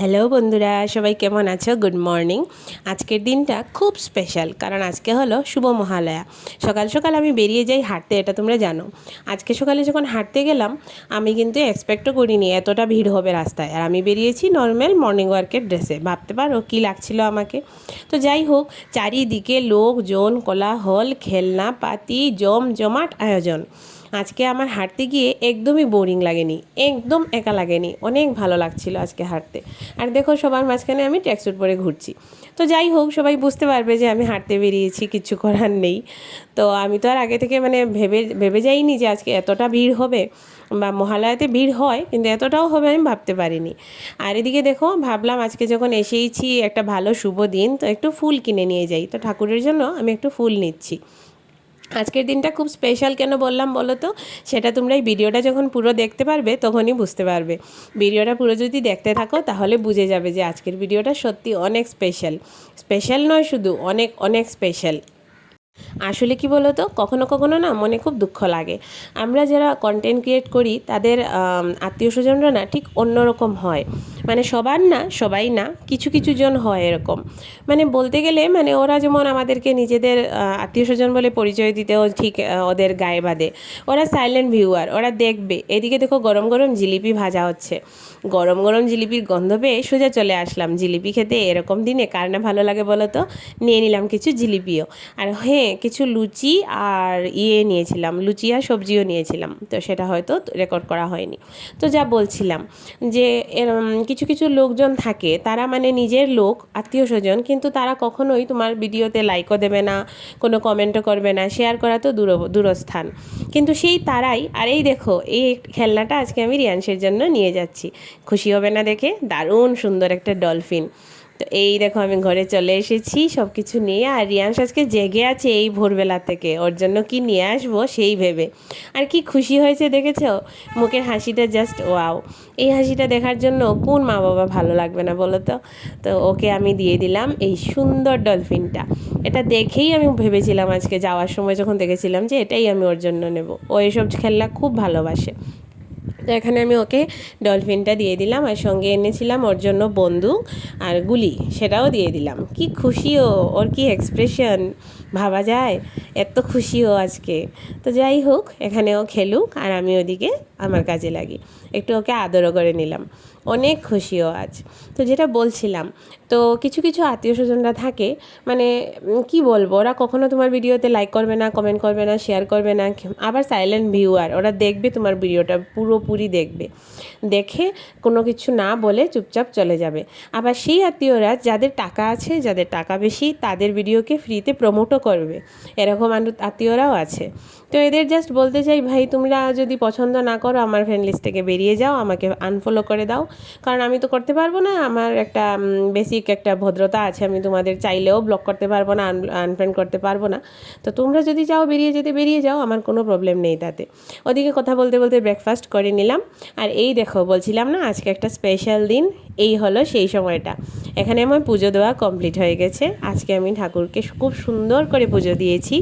Hello বন্ধুরা, সবাই কেমন আছো? গুড মর্নিং আজকের দিনটা খুব স্পেশাল কারণ আজকে হলো শুভ মহালয়া। সকাল সকাল আমি বেরিয়ে যাই হাঁটতে, এটা তোমরা জানো। আজকে সকালে যখন হাঁটতে গেলাম, আমি কিন্তু এক্সপেক্টও করিনি এতটা ভিড় হবে রাস্তায়। আর আমি বেরিয়েছি নর্মাল মর্নিং ওয়ার্কের ড্রেসে ভাবতে পারো কী লাগছিল আমাকে? তো যাই হোক, চারিদিকে লোকজন, কোলাহল খেলনা পাতি জম জমাট আয়োজন। আজকে আমার হাঁটতে গিয়ে একদমই বোরিং লাগেনি, একদম একা লাগেনি, অনেক ভালো লাগছিল আজকে হাঁটতে। আর দেখো সবার মাঝখানে আমি ট্যাক্সুট পরে ঘুরছি। তো যাই হোক, সবাই বুঝতে পারবে যে আমি হাঁটতে বেরিয়েছি, কিছু করার নেই। তো আমি তো আর আগে থেকে মানে ভেবে ভেবে যাইনি যে আজকে এতটা ভিড় হবে বা মহালয়াতে ভিড় হয়, কিন্তু এতটাও হবে আমি ভাবতে পারিনি। আর এদিকে দেখো, ভাবলাম আজকে যখন এসেইছি একটা ভালো শুভ দিন, তো একটু ফুল কিনে নিয়ে যাই। তো ঠাকুরের জন্য আমি একটু ফুল নিচ্ছি। আজকের দিনটা খুব স্পেশাল কেন বললাম বলো তো? সেটা তোমরা এই ভিডিওটা যখন পুরো দেখতে পারবে, তখনই বুঝতে পারবে। ভিডিওটা পুরো যদি দেখতে থাকো, তাহলে বুঝে যাবে যে আজকের ভিডিওটা সত্যি অনেক স্পেশাল স্পেশাল নয় শুধু, অনেক অনেক স্পেশাল আসলে কি বলো তো কখনো কখনো না মনে খুব দুঃখ লাগে। আমরা যারা কন্টেন্ট ক্রিয়েট করি, তাদের আত্মীয় স্বজনরা না ঠিক অন্যরকম হয়। মানে সবার না, সবাই না, কিছু কিছু জন হয় এরকম। মানে বলতে গেলে মানে ওরা যেমন আমাদেরকে নিজেদের আত্মীয় স্বজন বলে পরিচয় দিতেও ঠিক ওদের গায়ে বাঁধে। ওরা সাইলেন্ট ভিউয়ার ওরা দেখবে। এদিকে দেখো গরম গরম জিলিপি ভাজা হচ্ছে। গরম গরম জিলিপির গন্ধ পেয়ে সোজা চলে আসলাম। জিলিপি খেতে এরকম দিনে কার না ভালো লাগে বলো তো নিয়ে নিলাম কিছু জিলিপিও। আর হ্যাঁ কিছু লুচি আর ইয়ে নিয়েছিলাম, লুচি আর সবজিও নিয়েছিলাম। তো সেটা হয়তো রেকর্ড করা হয়নি। তো যা বলছিলাম যে কিছু কিছু লোকজন থাকে, তারা মানে নিজের লোক, আত্মীয় স্বজন, কিন্তু তারা কখনোই তোমার ভিডিওতে লাইকও দেবে না, কোনো কমেন্টও করবে না শেয়ার করা তো দূর, দূরস্থান। কিন্তু সেই তারাই, আর এই দেখো, এই খেলনাটা আজকে আমি রিয়াংশের জন্য নিয়ে যাচ্ছি। খুশি হবে না দেখে? দারুণ সুন্দর একটা ডলফিন তো এই দেখো আমি ঘরে চলে এসেছি সব কিছু নিয়ে। আর রিয়াংশ আজকে জেগে আছে এই ভোরবেলা থেকে। ওর জন্য কি নিয়ে আসব সেই ভেবে। আর কি খুশি হয়েছে দেখেছ? মুখের হাসিটা জাস্ট ওয়াও এই হাসিটা দেখার জন্য কোন মা বাবা ভালো লাগবে না বলো তো? তো ওকে আমি দিয়ে দিলাম এই সুন্দর ডলফিনটা। এটা দেখেই আমি ভেবেছিলাম আজকে যাওয়ার সময় যখন দেখেছিলাম যে এটাই আমি ওর জন্য নেব। ও এসব খেলনা খুব ভালোবাসে। তো এখানে আমি ওকে ডলফিনটা দিয়ে দিলাম আর সঙ্গে এনেছিলাম ওর জন্য বন্দুক আর গুলি, সেটাও দিয়ে দিলাম। কি খুশি ও, ওর কি এক্সপ্রেশন ভাবা যায়? এত খুশি ও আজকে। তো যাই হোক, এখানে ও খেলুক আর আমি ওদিকে আমার কাজে লাগি। একটু ওকে আদরও করে নিলাম। অনেক খুশিও আজ। তো যেটা বলছিলাম, তো কিছু কিছু আত্মীয় স্বজনরা থাকে মানে কি বলব, ওরা কখনো তোমার ভিডিওতে লাইক করবে না কমেন্ট করবে না শেয়ার করবে না আবার সাইলেন্ট ভিউয়ার ওরা দেখবে তোমার ভিডিওটা, পুরোপুরি দেখবে। দেখে কোনো কিছু না বলে চুপচাপ চলে যাবে। আবার সেই আত্মীয়রা যাদের টাকা আছে, যাদের টাকা বেশি, তাদের ভিডিওকে ফ্রিতে প্রমোটও করবে। এরকম আত্মীয়রাও আছে। তো এদের জাস্ট বলতে চাই, ভাই, তোমরা যদি পছন্দ না করো, আমার ফ্রেন্ড লিস্ট থেকে বেরিয়ে যাও, আমাকে আনফলো করে দাও। কারণ আমি তো করতে পারব না, আমার একটা বেসিক একটা ভদ্রতা আছে, আমি তোমাদের চাইলেও ব্লক করতে পারব না আনফ্রেন্ড করতে পারব না। তো তোমরা যদি চাও বেরিয়ে যেতে, বেরিয়ে যাও, আমার কোনো প্রবলেম নেই তাতে। ওদিকে কথা বলতে বলতে ব্রেকফাস্ট করে নিলাম। আর এই দেখো, বলছিলাম না, আজকে একটা স্পেশাল দিন। এই হলো সেই সময়টা। এখানে আমার পুজো দেওয়া কমপ্লিট হয়ে গেছে। আজকে আমি ঠাকুরকে খুব সুন্দর করে পুজো দিয়েছি।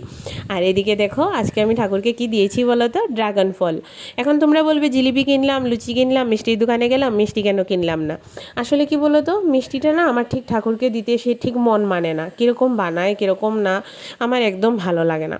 আর এদিকে দেখো, আজকে আমি ঠাকুরকে কি দিয়েছি বলো তো? ড্রাগন ফল এখন তোমরা বলবে, জিলিপি কিনলাম, লুচি কিনলাম, মিষ্টির দোকানে গেলাম, মিষ্টি কেন কিনলাম না? আসলে কি বলো তো, মিষ্টিটা না আমার ঠিক ঠাকুরকে দিতে সে ঠিক মন মানে না। কীরকম বানায়, কীরকম না, আমার একদম ভালো লাগে না।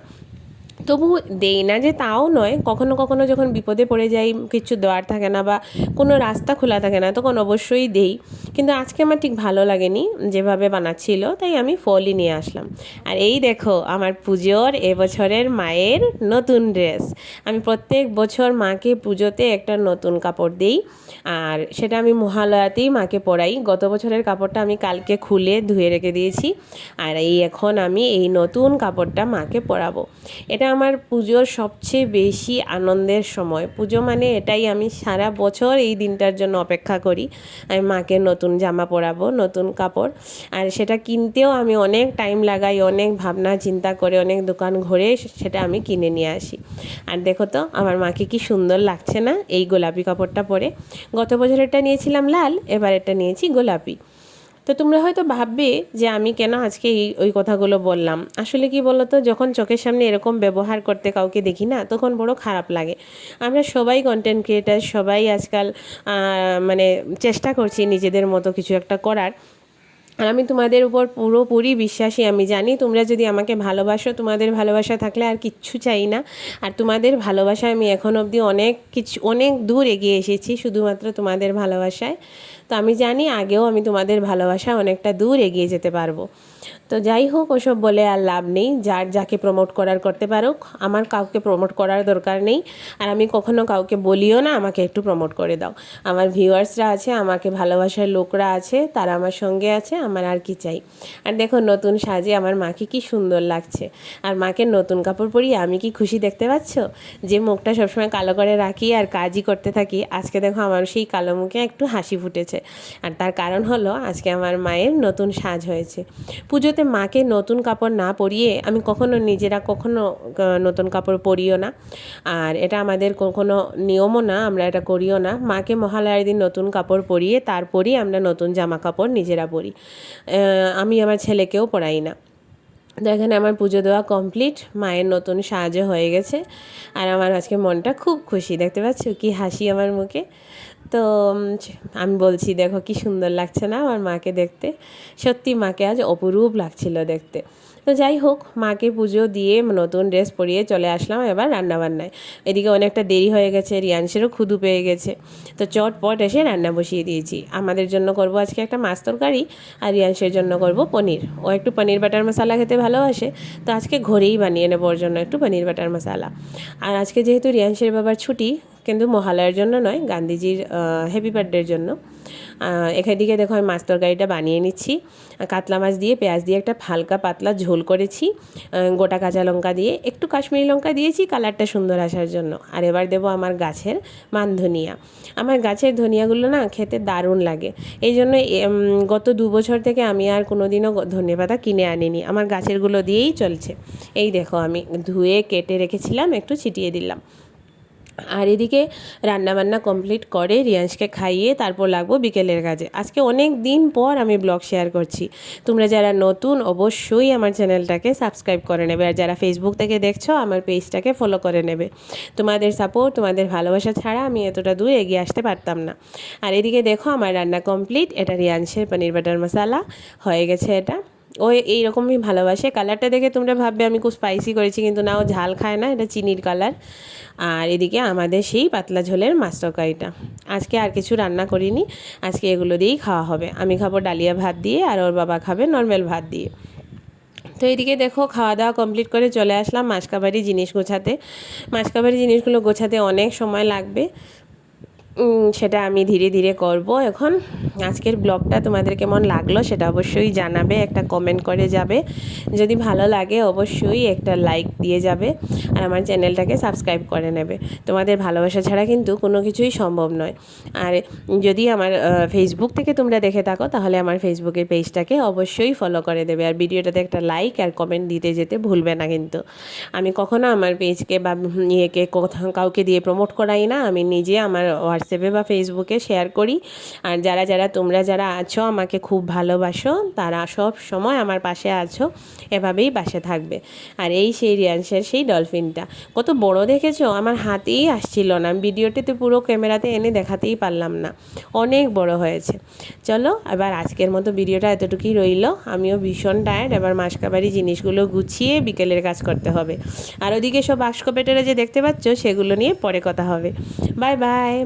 তবু দেই না যে তাও নয়। কখনো কখনো যখন বিপদে পড়ে যাই, কিছু দেওয়ার থাকে না বা কোনো রাস্তা খোলা থাকে না, তখন অবশ্যই দেই। কিন্তু আজকে আমার ঠিক ভালো লাগেনি যেভাবে বানাচ্ছিল, তাই আমি ফলই নিয়ে আসলাম। আর এই দেখো, আমার পুজোর এবছরের মায়ের নতুন ড্রেস। আমি প্রত্যেক বছর মাকে পুজোতে একটা নতুন কাপড় দিই, আর সেটা আমি মহালয়াতেই মাকে পরাই। গত বছরের কাপড়টা আমি কালকে খুলে ধুয়ে রেখে দিয়েছি, আর এই এখন আমি এই নতুন কাপড়টা মাকে পরাবো। এটা আমার পুজোর সবচেয়ে বেশি আনন্দের সময়। পুজো মানে এটাই, আমি সারা বছর এই দিনটার জন্য অপেক্ষা করি। আমি মাকে নতুন জামা পরাবো, নতুন কাপড়। আর সেটা কিনতেও আমি অনেক টাইম লাগাই, অনেক ভাবনা, চিন্তা করে অনেক দোকান ঘুরে সেটা আমি কিনে নিয়ে আসি। আর দেখো তো, আমার মাকে কি সুন্দর লাগছে না এই গোলাপি কাপড়টা পরে। গত বছর এটা নিয়েছিলাম লাল, এবার এটা নিয়েছি গোলাপি। তো তোমরা হয়তো ভাববে যে আমি কেন আজকে এই, ওই কথাগুলো বললাম। আসলে কি বলো তো যখন চোখের সামনে এরকম ব্যবহার করতে কাউকে দেখি না, তখন বড় খারাপ লাগে। আমরা সবাই কন্টেন্ট ক্রিয়েটার সবাই আজকাল মানে চেষ্টা করছি নিজেদের মতো কিছু একটা করার। আর আমি তোমাদের উপর পুরোপুরি বিশ্বাসী, আমি জানি তোমরা যদি আমাকে ভালোবাসো, তোমাদের ভালোবাসা থাকলে আর কিচ্ছু চাই না। আর তোমাদের ভালোবাসায় আমি এখন অবধি অনেক কিছু, অনেক দূর এগিয়ে এসেছি, শুধুমাত্র তোমাদের ভালোবাসায়। তো আমি জানি আগেও আমি তোমাদের ভালোবাসা অনেকটা দূর এগিয়ে যেতে পারব। তো যাই হোক, ওসব বলে আর লাভ নেই। যার যাকে প্রমোট করার করতে পারো আমার কাউকে প্রমোট করার দরকার নেই। আর আমি কখনো কাউকে বলিও না, আমাকে একটু প্রমোট করে দাও। আমার ভিউয়ার্সরা আছে, আমাকে ভালোবাসার লোকরা আছে, তারা আমার সঙ্গে আছে, আমার আর কি চাই। আর দেখো, নতুন সাজে আমার মাকে কি সুন্দর লাগছে। আর মাকে নতুন কাপড় পরিয়ে আমি কি খুশি দেখতে পাচ্ছ? যে মুখটা সবসময় কালো করে রাখি আর কাজই করতে থাকি। আজকে দেখো, আমার সেই কালো মুখে একটু হাসি ফুটেছে। আর তার কারণ হলো, আজকে আমার মায়ের নতুন সাজ হয়েছে। পুজোতে মাকে নতুন কাপড় না পরিয়ে আমি কখনো নিজেরা কখনো নতুন কাপড় পরিও না। আর এটা আমাদের কখনো নিয়মও না, আমরা এটা করিও না। মাকে মহালয়ার দিন নতুন কাপড় পরিয়ে, তারপরই আমরা নতুন জামা কাপড় নিজেরা পরি। আমি আমার ছেলেকেও পরাই না। তো এখানে আমার পুজো দেওয়া কমপ্লিট মায়ের নতুন সাহায্য হয়ে গেছে। আর আমার আজকে মনটা খুব খুশি, দেখতে পাচ্ছ? কি হাসি আমার মুখে। তো আমি বলছি, দেখো কি সুন্দর লাগছে না আমার মাকে দেখতে? সত্যি মাকে আজ অপরূপ লাগছিল দেখতে। তো যাই হোক, মাকে পুজো দিয়ে নতুন ড্রেস পরিয়ে চলে আসলাম এবার রান্নাবান্নায়। এদিকে অনেকটা দেরি হয়ে গেছে রিয়াংশেরও ক্ষুদু পেয়ে গেছে। তো চটপট এসে রান্না বসিয়ে দিয়েছি। আমাদের জন্য করব আজকে একটা মাছ তরকারি আর রিয়াংশের জন্য করব পনির। ও একটু পনির বাটার মশলা খেতে ভালোবাসে, তো আজকে ঘরেই বানিয়ে নেব ওর জন্য একটু পনির বাটার মশলা। আর আজকে যেহেতু রিয়াংশের বাবার ছুটি কিন্তু মহালয়ার জন্য নয়, গান্ধীজির হ্যাপি বার্থডের জন্য। এখানদিকে দেখো আমি মাছ তরকারিটা বানিয়ে নিচ্ছি। কাতলা মাছ দিয়ে, পেঁয়াজ দিয়ে একটা হালকা পাতলা ঝোল করেছি। গোটা কাঁচা লঙ্কা দিয়ে, একটু কাশ্মীরি লঙ্কা দিয়েছি, কালারটা সুন্দর আসার জন্য। আর এবার দেবো আমার গাছের মান ধনিয়া আমার গাছের ধনিয়াগুলো না খেতে দারুণ লাগে। এই জন্য গত দু বছর থেকে আমি আর কোনোদিনও ধনে পাতা কিনে আনিনি। আমার গাছেরগুলো দিয়েই চলছে। এই দেখো আমি ধুয়ে, কেটে রেখেছিলাম, একটু ছিটিয়ে দিলাম। আর এদিকে রান্নাবান্না কমপ্লিট করে রিয়াংশকে খাইয়ে তারপর লাগবো বিকেলের কাজে। আজকে অনেক দিন পর আমি ব্লগ শেয়ার করছি। তোমরা যারা নতুন, অবশ্যই আমার চ্যানেলটাকে সাবস্ক্রাইব করে নেবে। আর যারা ফেসবুক থেকে দেখছ, আমার পেজটাকে ফলো করে নেবে। তোমাদের সাপোর্ট তোমাদের ভালোবাসা ছাড়া আমি এতটা দূর এগিয়ে আসতে পারতাম না। আর এদিকে দেখো, আমার রান্না কমপ্লিট। এটা রিয়াংশের পনির বাটার মশালা। হয়ে গেছে এটা। ও এইরকমই ভালোবাসে। কালারটা দেখে তোমরা ভাববে আমি খুব স্পাইসি করেছি, কিন্তু না, ও ঝাল খায় না, এটা চিনির কালার আর এদিকে আমাদের সেই পাতলা ঝোলের মাছ আজকে আর কিছু রান্না করিনি, আজকে এগুলো দিয়েই খাওয়া হবে। আমি খাব ডালিয়া ভাত দিয়ে, আর ওর বাবা খাবে নর্মাল ভাত দিয়ে। তো এদিকে দেখো, খাওয়া দাওয়া কমপ্লিট করে চলে আসলাম মাসকাবারি জিনিস গোছাতে। মাসকাবারি জিনিসগুলো গোছাতে অনেক সময় লাগবে। সেটা আমি ধীরে ধীরে করব। এখন আজকের ব্লগটা তোমাদের কেমন লাগল সেটা অবশ্যই জানাবে, একটা কমেন্ট করে যাবে। যদি ভালো লাগে অবশ্যই একটা লাইক দিয়ে যাবে আর আমার চ্যানেলটাকে সাবস্ক্রাইব করে নেবে। তোমাদের ভালোবাসা ছাড়া কিন্তু কোনো কিছুই সম্ভব নয়। আর যদি আমার ফেসবুক থেকে তোমরা দেখে থাকো, তাহলে আমার ফেসবুকের পেজটাকে অবশ্যই ফলো করে দেবে। আর ভিডিওটাতে একটা লাইক আর কমেন্ট দিতে যেতে ভুলবে না কিন্তু। আমি কখনো আমার পেজকে বা ইয়েকে কাউকে দিয়ে প্রমোট করাই না। আমি নিজে আমার হোয়াটসঅ্যাপে বা ফেসবুকে শেয়ার করি। আর যারা যারা, তোমরা যারা আছো, আমাকে খুব ভালোবাসো, তারা সব সময় আমার পাশে আছো, এভাবেই পাশে থাকবে। আর এই সেই রিয়াংশের সেই ডলফিনটা। কত বড় দেখেছ? আমার হাতেই আসছিল না। ভিডিওটিতে পুরো ক্যামেরাতে এনে দেখাতেই পারলাম না। অনেক বড় হয়েছে। চলো, এবার আজকের মতো ভিডিওটা এতটুকুই রইল। আমিও ভীষণ টায়ার্ড এবার মাসকাবারি জিনিসগুলো গুছিয়ে বিকেলের কাজ করতে হবে। আর ওদিকে সব বাস্ক পেটেরা যে দেখতে পাচ্ছ, সেগুলো নিয়ে পরে কথা হবে। Bye bye.